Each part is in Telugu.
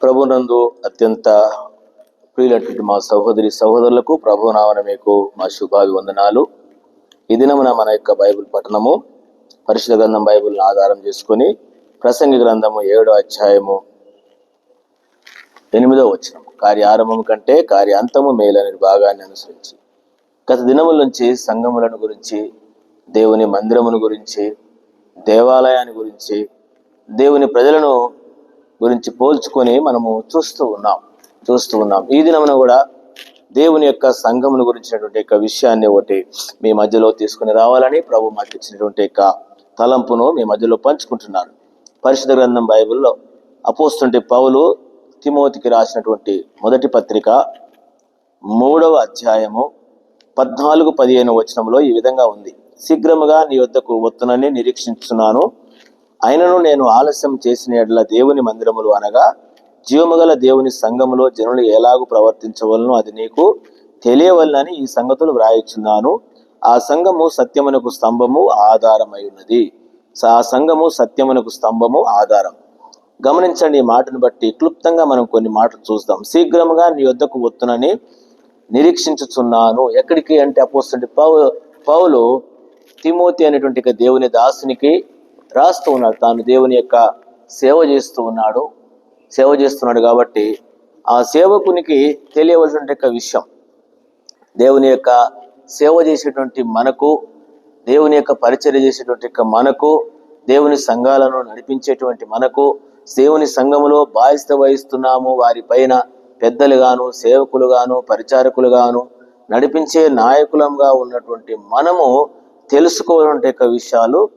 ప్రభునందు అత్యంత ప్రియులటువంటి మా సహోదరి సహోదరులకు ప్రభునామన మీకు మా శుభాభివందనాలు. ఈ దినమున మన యొక్క బైబిల్ పఠనము పరిశుద్ధ గ్రంథం బైబిల్ని ఆధారం చేసుకొని ప్రసంగి గ్రంథము ఏడో అధ్యాయము ఎనిమిదో వచనం కార్యారంభం కంటే కార్యాంతము మేలనే భాగాన్ని అనుసరించి గత దినముల నుంచి సంఘములను గురించి దేవుని మందిరమును గురించి దేవాలయాన్ని గురించి దేవుని ప్రజలను గురించి పోల్చుకొని మనము చూస్తూ ఉన్నాం చూస్తూ ఉన్నాం. ఈ దినమున కూడా దేవుని యొక్క సంఘమును గురించినటువంటి యొక్క విషయాన్ని ఒకటి మీ మధ్యలో తీసుకుని రావాలని ప్రభు మాకు ఇచ్చినటువంటి యొక్క తలంపును మీ మధ్యలో పంచుకుంటున్నాను. పరిశుద్ధ గ్రంథం బైబిల్లో అపోస్తుంటే పౌలు తిమోతికి రాసినటువంటి మొదటి పత్రిక మూడవ అధ్యాయము పద్నాలుగు పదిహేను వచనంలో ఈ విధంగా ఉంది. శీఘ్రముగా నీ వద్దకు వత్తునని నిరీక్షించున్నాను అయినను నేను ఆలస్యం చేసిన ఎడల దేవుని మందిరములు అనగా జీవముగల దేవుని సంఘములో జనులు ఎలాగూ ప్రవర్తించవలను అది నీకు తెలియవలనని ఈ సంగతులు వ్రాయిచున్నాను. ఆ సంఘము సత్యమునకు స్తంభము ఆధారమై ఉన్నది ఆ సంఘము సత్యమునకు స్తంభము ఆధారం. గమనించండి ఈ మాటను బట్టి క్లుప్తంగా మనం కొన్ని మాటలు చూస్తాం. శీఘ్రముగా నీ వద్దకు వత్తునని నిరీక్షించుచున్నాను. ఎక్కడికి అంటే అపోస్తుంటే పౌ పౌలు తిమోతి అనేటువంటి దేవుని దాసునికి రాస్తూ ఉన్నాడు. తాను దేవుని యొక్క సేవ చేస్తూ ఉన్నాడు. సేవ చేస్తున్నాడు కాబట్టి ఆ సేవకునికి తెలియవలసిన యొక్క విషయం. దేవుని యొక్క సేవ చేసేటువంటి మనకు దేవుని యొక్క పరిచర్య చేసేటువంటి యొక్క మనకు దేవుని సంఘాలను నడిపించేటువంటి మనకు దేవుని సంఘములో బాధ్యత వహిస్తున్నాము. వారి పైన పెద్దలుగాను సేవకులుగాను పరిచారకులుగాను నడిపించే నాయకులంగా ఉన్నటువంటి మనము తెలుసుకోవాలంటే యొక్క విషయాలు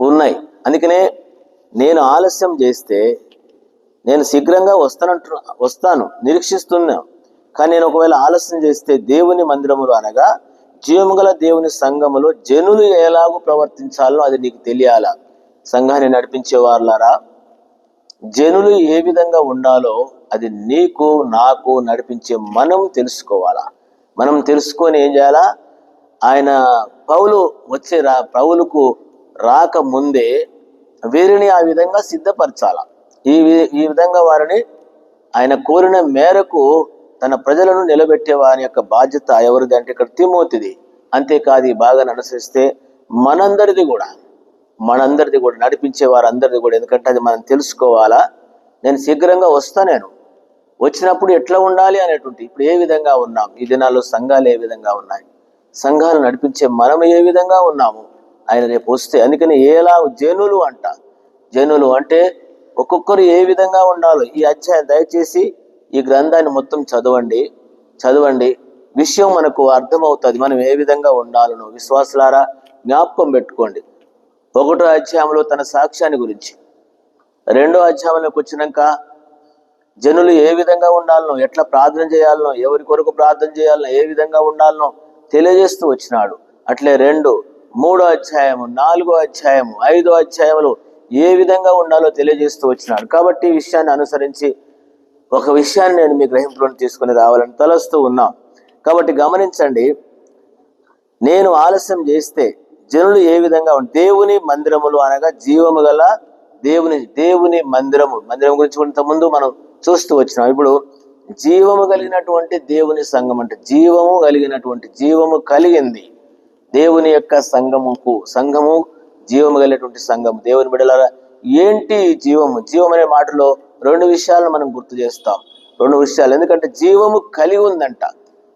ఉన్నాయి. అందుకనే నేను ఆలస్యం చేస్తే నేను శీఘ్రంగా వస్తానంటు వస్తాను నిరీక్షిస్తున్నా. కానీ నేను ఒకవేళ ఆలస్యం చేస్తే దేవుని మందిరములు అనగా జీవముగల దేవుని సంఘములో జనులు ఎలాగో ప్రవర్తించాలో అది నీకు తెలియాలా. సంఘాన్ని నడిపించే వాళ్ళారా జనులు ఏ విధంగా ఉండాలో అది నీకు నాకు నడిపించే మనం తెలుసుకోవాలా. మనం తెలుసుకొని ఏం చేయాలా ఆయన పౌలు వచ్చే రా పౌలుకు రాకముందే వీరిని ఆ విధంగా సిద్ధపరచాల. ఈ వి- ఈ విధంగా వారిని ఆయన కోరిన మేరకు తన ప్రజలను నిలబెట్టే వారి యొక్క బాధ్యత ఎవరిది అంటే ఇక్కడ తిమోతిది. అంతేకాదు ఈ అనుసరిస్తే మనందరిది కూడా మనందరిది కూడా నడిపించే వారందరిది కూడా. ఎందుకంటే అది మనం తెలుసుకోవాలా? నేను శీఘ్రంగా వస్తా నేను. వచ్చినప్పుడు ఎట్లా ఉండాలి అనేటువంటి ఇప్పుడు ఏ విధంగా ఉన్నాం? ఈ దినాల్లో సంఘాలు ఏ విధంగా ఉన్నాయి? సంఘాలు నడిపించే మనం ఏ విధంగా ఉన్నాము? ఆయన రేపు వస్తే. అందుకని ఎలా జనులు అంట. జనులు అంటే ఒక్కొక్కరు ఏ విధంగా ఉండాలో. ఈ అధ్యాయం దయచేసి ఈ గ్రంథాన్ని మొత్తం చదవండి. చదవండి. విషయం మనకు అర్థమవుతుంది. మనం ఏ విధంగా ఉండాలనో. విశ్వాసులారా జ్ఞాపకం పెట్టుకోండి. ఒకటో అధ్యాయంలో తన సాక్ష్యాన్ని గురించి. రెండో అధ్యాయంలోకి వచ్చినాక జనులు ఏ విధంగా ఉండాలనో ఎట్లా ప్రార్థన చేయాలనో ఎవరి కొరకు ప్రార్థన చేయాలనో ఏ విధంగా ఉండాలనో తెలియజేస్తూ వచ్చినాడు. అట్లే రెండు మూడో అధ్యాయము నాలుగో అధ్యాయము ఐదో అధ్యాయములు ఏ విధంగా ఉండాలో తెలియజేస్తూ వచ్చినాడు. కాబట్టి ఈ విషయాన్ని అనుసరించి ఒక విషయాన్ని నేను మీ గ్రహింపులను తీసుకుని రావాలని తలస్తూ ఉన్నాం. కాబట్టి గమనించండి నేను ఆలస్యం చేస్తే జనులు ఏ విధంగా దేవుని మందిరములు అనగా జీవము గల దేవుని దేవుని మందిరము. మందిరం గురించి కొంత ముందు మనం చూస్తూ వచ్చినాం. ఇప్పుడు జీవము కలిగినటువంటి దేవుని సంఘం అంటే జీవము కలిగినటువంటి జీవము కలిగింది. దేవుని యొక్క సంఘముకు సంఘము జీవము కలిగినటువంటి సంఘం దేవుని బిడలారా ఏంటి జీవము? జీవం అనే మాటలో రెండు విషయాలను మనం గుర్తు చేస్తాం. రెండు విషయాలు. ఎందుకంటే జీవము కలిగి ఉందంట.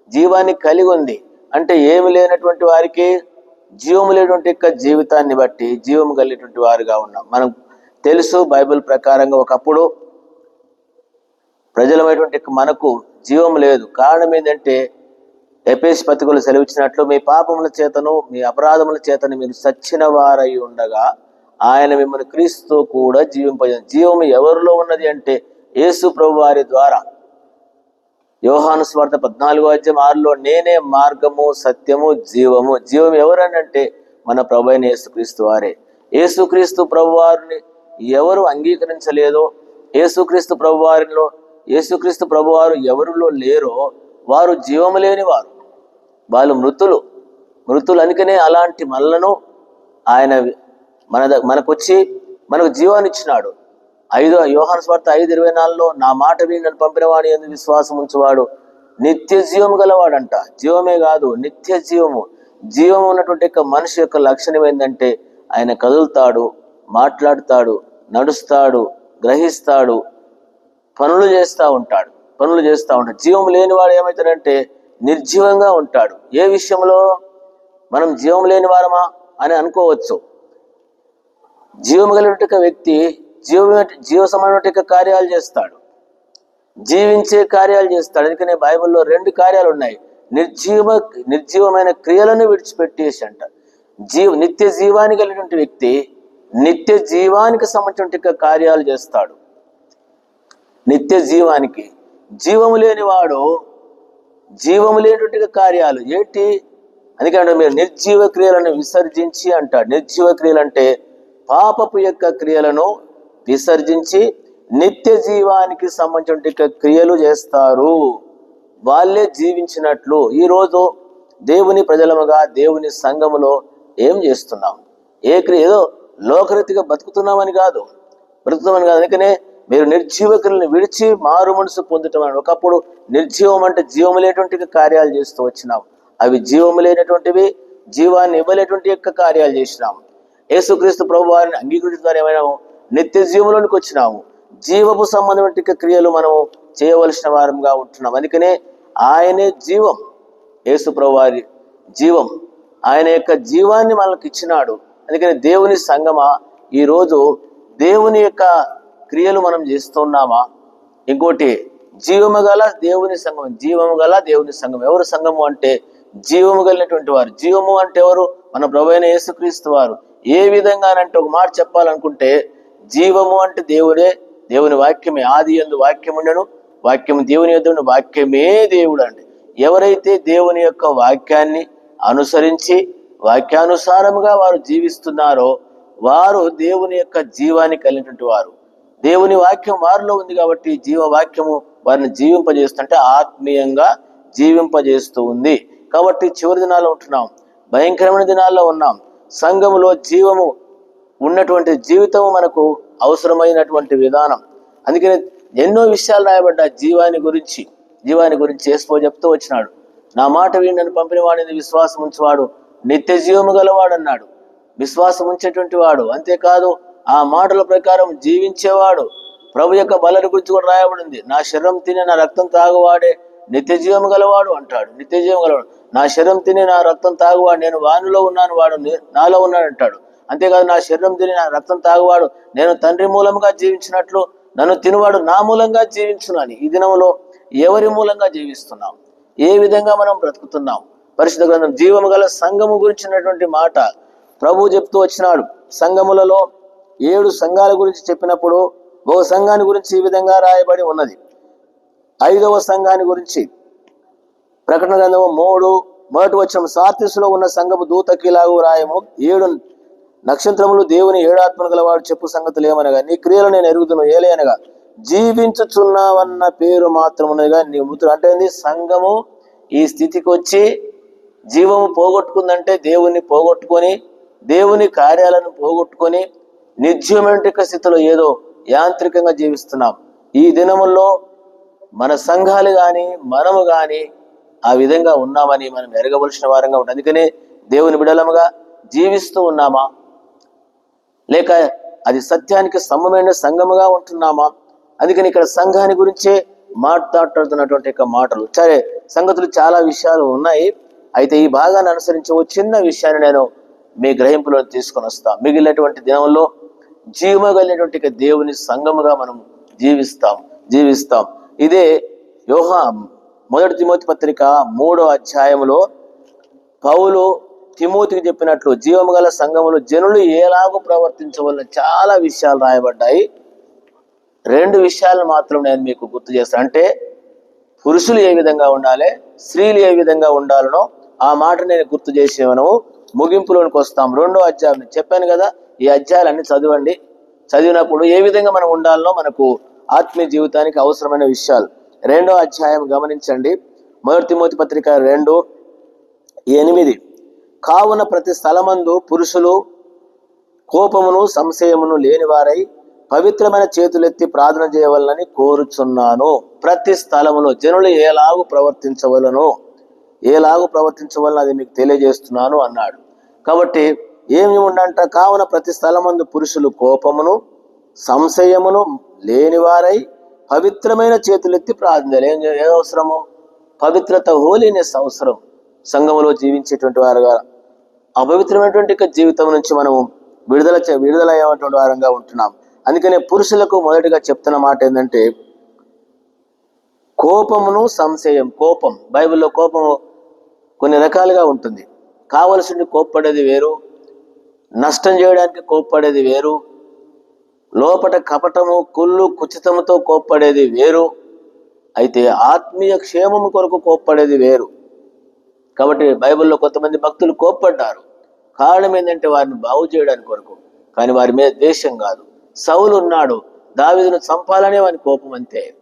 జీవాన్ని కలిగి ఉంది. అంటే ఏమి లేనటువంటి వారికి జీవము లేనటువంటి యొక్క జీవితాన్ని బట్టి జీవము కలిగినటువంటి వారుగా ఉన్నాం. మనం తెలుసు బైబిల్ ప్రకారంగా ఒకప్పుడు ప్రజలమైనటువంటి మనకు జీవం లేదు. కారణం ఏంటంటే ఎపేసి పత్రికలు సెలవిచ్చినట్లు మీ పాపముల చేతను మీ అపరాధముల చేతను మీరు సచ్చిన వారై ఉండగా ఆయన మిమ్మల్ని క్రీస్తు కూడా జీవింపజ జీవము ఎవరిలో ఉన్నది అంటే యేసు ప్రభు వారి ద్వారా. యోహాను స్వార్థ పద్నాలుగో అధ్యాయం ఆరులో నేనే మార్గము సత్యము జీవము. జీవం ఎవరని అంటే మన ప్రభు అయిన యేసుక్రీస్తు వారే. యేసుక్రీస్తు ప్రభు వారిని ఎవరు అంగీకరించలేదో యేసుక్రీస్తు ప్రభు వారిలో యేసుక్రీస్తు ప్రభువారు ఎవరిలో లేరో వారు జీవము లేని వారు వాళ్ళు మృతులు. మృతులు అందుకనే అలాంటి మనలను ఆయన మన ద- మనకొచ్చి మనకు జీవాన్నిచ్చినాడు ఐదు యోహాను స్వార్థ ఐదు ఇరవై నాలుగులో నా మాట విని నన్ను పంపినవాడు ఎందుకు విశ్వాసం ఉంచువాడు. నిత్య జీవము గలవాడంట. జీవమే కాదు నిత్య జీవము. జీవం ఉన్నటువంటి యొక్క మనిషి యొక్క లక్షణం ఏంటంటే ఆయన కదులుతాడు మాట్లాడుతాడు నడుస్తాడు గ్రహిస్తాడు పనులు చేస్తూ ఉంటాడు. పనులు చేస్తూ ఉంటాడు. జీవం లేనివాడు ఏమవుతాడంటే నిర్జీవంగా ఉంటాడు. ఏ విషయంలో? మనం జీవం లేని వారమా అని అనుకోవచ్చు. జీవము కలిగిన వ్యక్తి జీవ జీవ సమానమైన కార్యాలు చేస్తాడు. జీవించే కార్యాలు చేస్తాడు. అందుకనే బైబిల్లో రెండు కార్యాలు ఉన్నాయి. నిర్జీవ నిర్జీవమైన క్రియలను విడిచిపెట్టేసి అంట. జీవ నిత్య జీవానికి కలిగినటువంటి వ్యక్తి నిత్య జీవానికి సంబంధించిన కార్యాలు చేస్తాడు. నిత్య జీవానికి. జీవము లేని వాడు జీవము లేనటువంటి కార్యాలు ఏంటి? అందుకంటే మీరు నిర్జీవ క్రియలను విసర్జించి అంటాడు నిర్జీవ క్రియలు అంటే పాపపు యొక్క క్రియలను విసర్జించి నిత్య జీవానికి సంబంధించిన క్రియలు చేస్తారు. వాళ్ళే జీవించినట్లు. ఈరోజు దేవుని ప్రజలముగా దేవుని సంఘములో ఏం చేస్తున్నాం? ఏ క్రియ? ఏదో లోకరీతిగా బతుకుతున్నామని కాదు. బ్రతుకుతామని కాదు. అందుకనే మీరు నిర్జీవకులను విడిచి మారు మనసు పొందటం అని ఒకప్పుడు నిర్జీవం అంటే జీవము లేనటువంటి కార్యాలు చేస్తూ వచ్చినాం. అవి జీవము లేనటువంటివి జీవాన్ని ఇవ్వలేటువంటి యొక్క కార్యాలు చేసినాం. యేసుక్రీస్తు ప్రభు వారిని అంగీకరించిన ఏమైనా నిత్య జీవంలోనికి వచ్చినాము. జీవపు సంబంధమైన క్రియలు మనము చేయవలసిన వారంగా ఉంటున్నాం. అందుకనే ఆయనే జీవం. యేసు ప్రభు వారి జీవం. ఆయన యొక్క జీవాన్ని మనకు ఇచ్చినాడు. అందుకని దేవుని సంగమ ఈరోజు దేవుని యొక్క క్రియలు మనం చేస్తున్నామా? ఇంకోటి జీవము గల దేవుని సంఘం జీవము గల దేవుని సంఘం. ఎవరు సంఘము అంటే? జీవము కలిగినటువంటి వారు. జీవము అంటే ఎవరు? మన ప్రభు అయిన యేసుక్రీస్తు వారు. ఏ విధంగానంటే ఒక మాట చెప్పాలనుకుంటే జీవము అంటే దేవుడే దేవుని వాక్యమే. ఆది ఎందు వాక్యం ఉండను వాక్యం దేవుని యొద్ద వాక్యమే దేవుడు అండి ఎవరైతే దేవుని యొక్క వాక్యాన్ని అనుసరించి వాక్యానుసారముగా వారు జీవిస్తున్నారో వారు దేవుని యొక్క జీవాన్ని కలిగినటువంటి వారు. దేవుని వాక్యం వారిలో ఉంది కాబట్టి జీవ వాక్యము వారిని జీవింపజేస్తుంటే ఆత్మీయంగా జీవింపజేస్తూ ఉంది. కాబట్టి చివరి దినాల్లో ఉంటున్నాం. భయంకరమైన దినాల్లో ఉన్నాం. సంఘములో జీవము ఉన్నటువంటి జీవితము మనకు అవసరమైనటువంటి విధానం. అందుకని ఎన్నో విషయాలు రాయబడ్డ జీవాన్ని గురించి జీవాన్ని గురించి చేసుకో చెప్తూ వచ్చినాడు. నా మాట వీడిని పంపిన వాడిని విశ్వాసం ఉంచేవాడు. నిత్య జీవము గలవాడు అన్నాడు విశ్వాసం ఉంచేటువంటి వాడు. అంతేకాదు ఆ మాటల ప్రకారం జీవించేవాడు ప్రభు యొక్క బలని గురించి కూడా రాయబడింది. నా శరీరం తిని నా రక్తం తాగువాడే నిత్యజీవం గలవాడు అంటాడు. నిత్యజీవం గలవాడు. నా శరీరం తిని నా రక్తం తాగువాడు నేను వానిలో ఉన్నాను వాడు నాలో ఉన్నాడు అంటాడు. అంతేకాదు నా శరీరం తిని నా రక్తం తాగువాడు నేను తండ్రి మూలంగా జీవించినట్లు నన్ను తినువాడు నా మూలంగా జీవించున్నాను ఈ దినంలో ఎవరి మూలంగా జీవిస్తున్నాం? ఏ విధంగా మనం బ్రతుకుతున్నాం? పరిశుద్ధ గ్రంథం జీవము గల సంఘము గురించినటువంటి మాట ప్రభు చెప్తూ వచ్చినాడు. సంఘములలో ఏడు సంఘాల గురించి చెప్పినప్పుడు ఒక సంఘాన్ని గురించి ఈ విధంగా రాయబడి ఉన్నది. ఐదవ సంఘాన్ని గురించి ప్రకటన గ్రంథము మూడు మొదటి వచ్చిన సార్తిస్లో ఉన్న సంఘము దూతకిలాగు రాయము ఏడు. నక్షత్రములు దేవుని ఏడాత్మను గలవాడు చెప్పు సంగతులు ఏమనగా నీ క్రియలు నేను ఎరుగుతును ఏలేనగా జీవించుచున్నావన్న పేరు మాత్రమునగా నీ మృతులు అంటే సంఘము ఈ స్థితికి వచ్చి జీవము పోగొట్టుకుందంటే దేవుణ్ణి పోగొట్టుకొని దేవుని కార్యాలను పోగొట్టుకొని నిర్జీవమైన స్థితిలో ఏదో యాంత్రికంగా జీవిస్తున్నాం. ఈ దినముల్లో మన సంఘాలు కానీ మనము కానీ ఆ విధంగా ఉన్నామని మనం ఎరగవలసిన వారంగా ఉంటుంది అందుకనే దేవుని బిడలముగా జీవిస్తూ ఉన్నామా? లేక అది సత్యానికి సమమైన సంఘముగా ఉంటున్నామా? అందుకని ఇక్కడ సంఘాన్ని గురించే మాట్లాడుతున్నటువంటి యొక్క మాటలు. సరే సంగతులు చాలా విషయాలు ఉన్నాయి. అయితే ఈ భాగాన్ని అనుసరించి ఓ చిన్న విషయాన్ని నేను మీ గ్రహింపులో తీసుకొని వస్తాను మిగిలినటువంటి దినంలో జీవము కలిగినటువంటి దేవుని సంఘముగా మనం జీవిస్తాం జీవిస్తాం. ఇదే యోహ మొదటి తిమోతి పత్రిక మూడో అధ్యాయంలో పౌలు తిమోతికి చెప్పినట్లు జీవము గల సంఘములు జనులు ఎలాగో ప్రవర్తించవలన చాలా విషయాలు రాయబడ్డాయి. రెండు విషయాలు మాత్రం నేను మీకు గుర్తు చేస్తాను అంటే పురుషులు ఏ విధంగా ఉండాలి స్త్రీలు ఏ విధంగా ఉండాలనో ఆ మాట నేను గుర్తు చేసేవను. ముగింపులోనికి వస్తాం. రెండో అధ్యాయం చెప్పాను కదా ఈ అధ్యాయాలన్నీ చదవండి. చదివినప్పుడు ఏ విధంగా మనం ఉండాలనో మనకు ఆత్మీయ జీవితానికి అవసరమైన విషయాలు. రెండో అధ్యాయం గమనించండి. మొదటి పత్రిక రెండు ఎనిమిది. కావున ప్రతి స్థలమందు పురుషులు కోపమును సంశయమును లేనివారై పవిత్రమైన చేతులెత్తి ప్రార్థన చేయవలనని కోరుచున్నాను. ప్రతి స్థలములో జనులు ఏలాగు ప్రవర్తించవలను? ఏలాగు ప్రవర్తించవలన అది మీకు తెలియజేస్తున్నాను అన్నాడు. కాబట్టి ఏమి ఉండంట? కావున ప్రతి స్థలమందు పురుషులు కోపమును సంశయమును లేనివారై పవిత్రమైన చేతులెత్తి ప్రార్థన ఏం ఏ అవసరము? పవిత్రత హోలీనెస్ అవసరం. సంఘములో జీవించేటువంటి వారుగా అపవిత్రమైనటువంటి జీవితం నుంచి మనము విడుదల చే- విడుదల అయ్యేటువంటి వారంగా ఉంటున్నాం. అందుకనే పురుషులకు మొదటిగా చెప్తున్న మాట ఏంటంటే కోపమును సంశయం కోపం. బైబిల్లో కోపము కొన్ని రకాలుగా ఉంటుంది. కావలసింది కోప్పడేది వేరు నష్టం చేయడానికి కోప్పడేది వేరు. లోపట కపటము కుళ్ళు కుచితముతో కోప్పడేది వేరు. అయితే ఆత్మీయ క్షేమము కొరకు కోప్పడేది వేరు. కాబట్టి బైబిల్లో కొంతమంది భక్తులు కోప్పడ్డారు. కారణం ఏంటంటే వారిని బాగు చేయడానికి కొరకు. కానీ వారి మీద ద్వేషం కాదు. సౌలు ఉన్నాడు. దావిదును చంపాలనే వాని కోపం అంతే.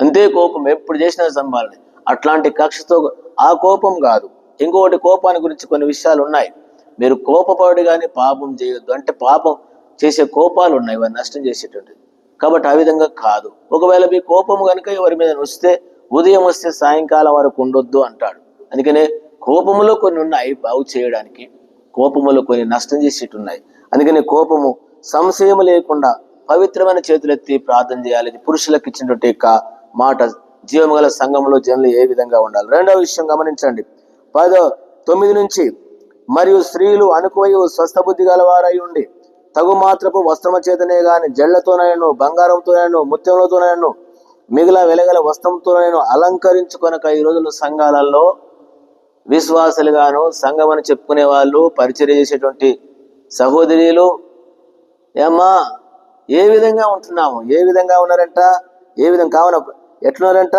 అంతే కోపం ఎప్పుడు చేసినా చంపాలని. అట్లాంటి కక్షతో ఆ కోపం కాదు. ఇంకొకటి కోపాన్ని గురించి కొన్ని విషయాలు ఉన్నాయి. మీరు కోపపడి కానీ పాపం చేయొద్దు. అంటే పాపం చేసే కోపాలు ఉన్నాయి వారిని నష్టం చేసేటువంటిది కాబట్టి ఆ విధంగా కాదు. ఒకవేళ మీ కోపం కనుక ఎవరి మీద వస్తే ఉదయం వస్తే సాయంకాలం వరకు ఉండొద్దు అంటాడు. అందుకనే కోపములో కొన్ని ఉన్నాయి బాగు చేయడానికి. కోపములో కొన్ని నష్టం చేసేట్టు ఉన్నాయి అందుకని కోపము సంశయం లేకుండా పవిత్రమైన చేతులెత్తి ప్రార్థన చేయాలి. పురుషులకు ఇచ్చినటువంటి యొక్క మాట. జీవమగల సంఘంలో జనులు ఏ విధంగా ఉండాలి? రెండవ విషయం గమనించండి. పదో తొమ్మిది నుంచి మరియు స్త్రీలు అనుకువయు స్వస్థబుద్ధి గలవారై ఉండి తగు మాత్రపు వస్త్రమ చేతనే గాని జళ్ళతోనైను బంగారంతోనైను ముత్యములతోనైను మిగిలిన వెలగల వస్త్రంతోనైను అలంకరించుకొనక ఈ రోజుల్లో సంఘాలలో విశ్వాసులుగాను సంఘం అని చెప్పుకునే వాళ్ళు పరిచర్య చేసేటువంటి సహోదరులు ఏమ్మా ఏ విధంగా ఉంటున్నాము ఏ విధంగా ఉన్నారంట? ఏ విధంగా కావున ఎట్లున్నారంట?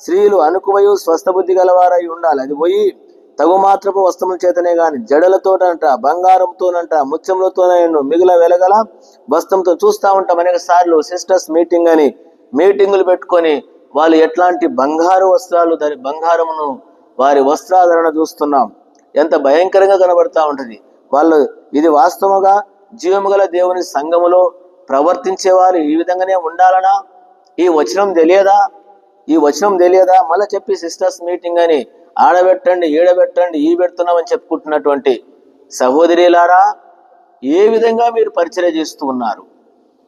స్త్రీలు అనుకువయు స్వస్థ బుద్ధి గలవారై ఉండాలి. అది పోయి తగు మాత్రపు వస్త్రముల చేతనే గాని జడలతోటంట బంగారంతోనంట ముత్యములతోనూ మిగిలిన వెలగల వస్త్రంతో చూస్తా ఉంటాం. అనేక సార్లు సిస్టర్స్ మీటింగ్ అని మీటింగులు పెట్టుకొని వాళ్ళు ఎట్లాంటి బంగారు వస్త్రాలు ధరి బంగారమును వారి వస్త్రాధరణ చూస్తున్నాం. ఎంత భయంకరంగా కనబడతా ఉంటుంది. వాళ్ళు ఇది వాస్తవంగా జీవము గల దేవుని సంఘములో ప్రవర్తించేవారు ఈ విధంగానే ఉండాలనా? ఈ వచనం తెలియదా? ఈ వచనం తెలియదా? మళ్ళీ చెప్పి సిస్టర్స్ మీటింగ్ అని ఆడబెట్టండి ఈడబెట్టండి ఈ పెడుతున్నామని చెప్పుకుంటున్నటువంటి సహోదరిలారా ఏ విధంగా మీరు పరిచయం చేస్తూ ఉన్నారు?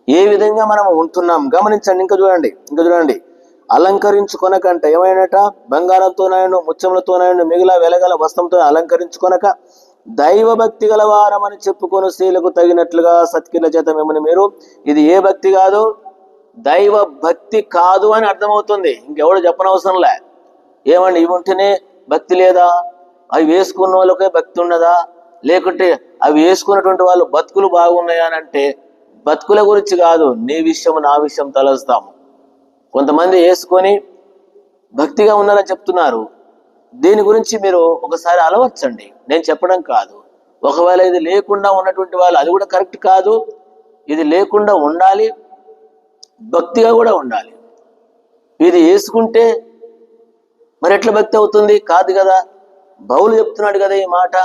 ఏ విధంగా మనం ఉంటున్నాం? గమనించండి ఇంకా చూడండి ఇంకా చూడండి. అలంకరించుకొనకంట ఏమైనట? బంగారంతోనైనా ముత్యములతోనైనా మిగిలిన వెలగల వస్త్రంతో అలంకరించుకొనక దైవభక్తి గలవారమని చెప్పుకొని స్త్రీలకు తగినట్లుగా సత్కిల చేత మిమ్మల్ని మీరు. ఇది ఏ భక్తి కాదు? దైవ భక్తి కాదు అని అర్థమవుతుంది. ఇంకెవడు చెప్పనవసరంలే ఏమండి ఇవి ఉంటేనే భక్తి లేదా? అవి వేసుకున్న వాళ్ళకే భక్తి ఉన్నదా? లేకుంటే అవి వేసుకున్నటువంటి వాళ్ళు బతుకులు బాగున్నాయా అని అంటే బతుకుల గురించి కాదు నీ విషయం నా విషయం తలస్తాము. కొంతమంది వేసుకొని భక్తిగా ఉన్నారని చెప్తున్నారు. దీని గురించి మీరు ఒకసారి అలవర్చండి నేను చెప్పడం కాదు. ఒకవేళ ఇది లేకుండా ఉన్నటువంటి వాళ్ళు అది కూడా కరెక్ట్ కాదు. ఇది లేకుండా ఉండాలి. భక్తిగా కూడా ఉండాలి. ఇది వేసుకుంటే మరి ఎట్లా భక్తి అవుతుంది? కాదు కదా. బౌలు చెప్తున్నాడు కదా ఈ మాట.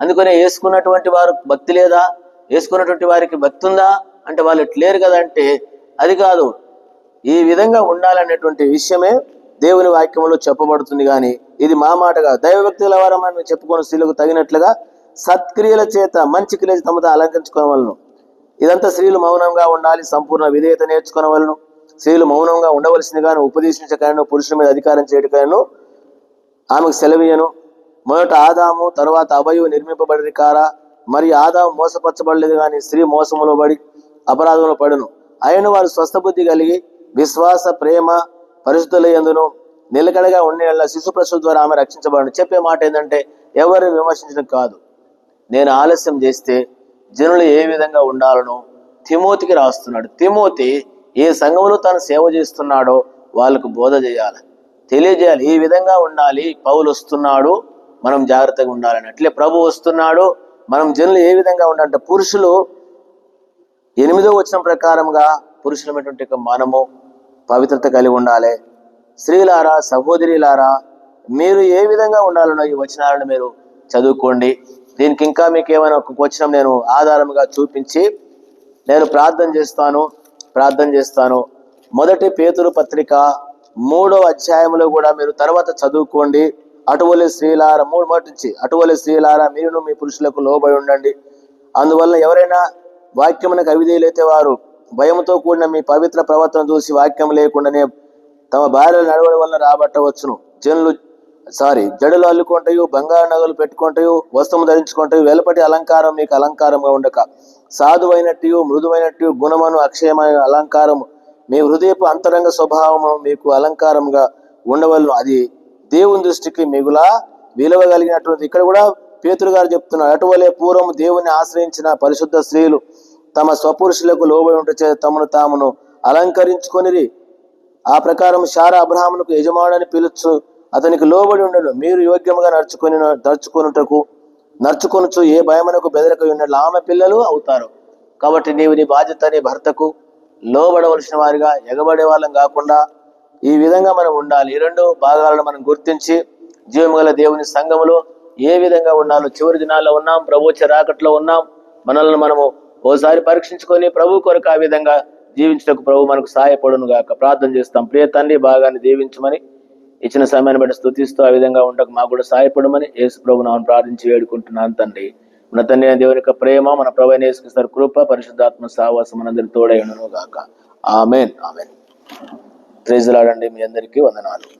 అందుకనే వేసుకున్నటువంటి వారు భక్తి లేదా? వేసుకున్నటువంటి వారికి భక్తి ఉందా? అంటే వాళ్ళు లేరు కదా అంటే అది కాదు. ఈ విధంగా ఉండాలనేటువంటి విషయమే దేవుని వాక్యంలో చెప్పబడుతుంది కానీ ఇది మా మాట కాదు. దైవభక్తుల వారం అని చెప్పుకొని స్త్రీలకు తగినట్లుగా సత్క్రియల చేత మంచి క్రియలు తమతో అలంకరించుకోవలను ఇదంతా స్త్రీలు మౌనంగా ఉండాలి సంపూర్ణ విధేయత నేర్చుకోవలను స్త్రీలు మౌనంగా ఉండవలసిందిగాను ఉపదేశించకను పురుషుల మీద అధికారం చేయటకను ఆమెకు సెలవీయను మొదట ఆదాము తర్వాత అభయు నిర్మింపబడి కారా. మరి ఆదాము మోసపరచబడలేదు కానీ స్త్రీ మోసములో పడి అపరాధంలో పడును. అయిన వారు స్వస్థబుద్ధి కలిగి విశ్వాస ప్రేమ పరిశుద్ధులయ్యందును నిలకడగా ఉండే శిశు ప్రసూతి ద్వారా ఆమె రక్షించబడను. చెప్పే మాట ఏంటంటే ఎవరిని విమర్శించడం కాదు. నేను ఆలస్యం చేస్తే జనులు ఏ విధంగా ఉండాలనో తిమోతికి రాస్తున్నాడు. తిమోతి ఏ సంఘంలో తాను సేవ చేస్తున్నాడో వాళ్ళకు బోధ చేయాలి. తెలియజేయాలి. ఈ విధంగా ఉండాలి. పౌలు వస్తున్నాడు. మనం జాగ్రత్తగా ఉండాలని. అట్లే ప్రభు వస్తున్నాడు. మనం జనులు ఏ విధంగా ఉండాలంటే పురుషులు ఎనిమిదో వచనం ప్రకారంగా పురుషులమైనటువంటి మనము పవిత్రత కలిగి ఉండాలి. స్త్రీలారా సహోదరిలారా మీరు ఏ విధంగా ఉండాలనో ఈ వచనాలను మీరు చదువుకోండి. దీనికి ఇంకా మీకు ఏమైనా ఒక వచనం నేను ఆధారంగా చూపించి నేను ప్రార్థన చేస్తాను. ప్రార్థన చేస్తాను. మొదటి పేతురు పత్రిక మూడో అధ్యాయంలో కూడా మీరు తర్వాత చదువుకోండి. అటువలి స్త్రీలార మూడు మాట నుంచి అటువలి స్త్రీలార మీరును మీ పురుషులకు లోబడి ఉండండి. అందువల్ల ఎవరైనా వాక్యమునకు అవిధేయులైతే వారు భయంతో కూడిన మీ పవిత్ర ప్రవర్తన చూసి వాక్యం లేకుండానే తమ భార్యలు నడవడం వల్ల రాబట్టవచ్చును. జనులు సారీ జడలు అల్లుకుంటాయు బంగారు నగలు పెట్టుకుంటాయు వస్త్రము ధరించుకుంటాయు వెలపటి అలంకారం మీకు అలంకారంగా ఉండక. సాధువైనట్టు మృదువైనట్టు గుణమను అక్షయమైన అలంకారము. మీ హృదయపు అంతరంగ స్వభావము మీకు అలంకారంగా ఉండవలను. అది దేవుని దృష్టికి మిగులా విలువ కలిగినటువంటి ఇక్కడ కూడా పేతురు గారు చెప్తున్నారు అటువలే పూర్వం దేవుని ఆశ్రయించిన పరిశుద్ధ స్త్రీలు తమ స్వపురుషులకు లోబడి ఉంటే చే తమను తామును అలంకరించుకొనిరి. ఆ ప్రకారం శారా అబ్రహామునకు యజమానుని పిలుచు అతనికి లోబడి ఉండను. మీరు యోగ్యముగా నడుచుకొని నడుచుకొనుటకు నడుచుకొనుచు ఏ భయమునకు బెదరక ఉన్నట్లు ఆమె పిల్లలు అవుతారు. కాబట్టి నీవు నీ బాధ్యత నీ భర్తకు లోబడవలసిన వారిగా ఎగబడే వాళ్ళం కాకుండా ఈ విధంగా మనం ఉండాలి. ఈ రెండు భాగాలను మనం గుర్తించి జీవముగల దేవుని సంఘములో ఏ విధంగా ఉండాలో చివరి దినాల్లో ఉన్నాం ప్రభు రాకట్లో ఉన్నాం. మనల్ని మనము ఓసారి పరీక్షించుకొని ప్రభు కొరకు ఆ విధంగా జీవించటకు ప్రభు మనకు సహాయపడును గాక ప్రార్థన చేస్తాం. ప్రియ తండ్రి భాగాన్ని దీవించమని ఇచ్చిన సమయాన్ని బట్టి స్థుతిస్తూ ఆ విధంగా ఉండక మాకు కూడా సహాయపడమని యేసు ప్రభు నామని ప్రార్థించి వేడుకుంటున్నాను తండ్రి. మన తండ్రి దేవుని యొక్క ప్రేమ మన ప్రభు అయిన కృప పరిశుద్ధాత్మ సావాసం మనందరి తోడైనను గాక. ఆమెన్. ఆమెన్. ప్రేజలాడండి మీ అందరికీ వందనాలు.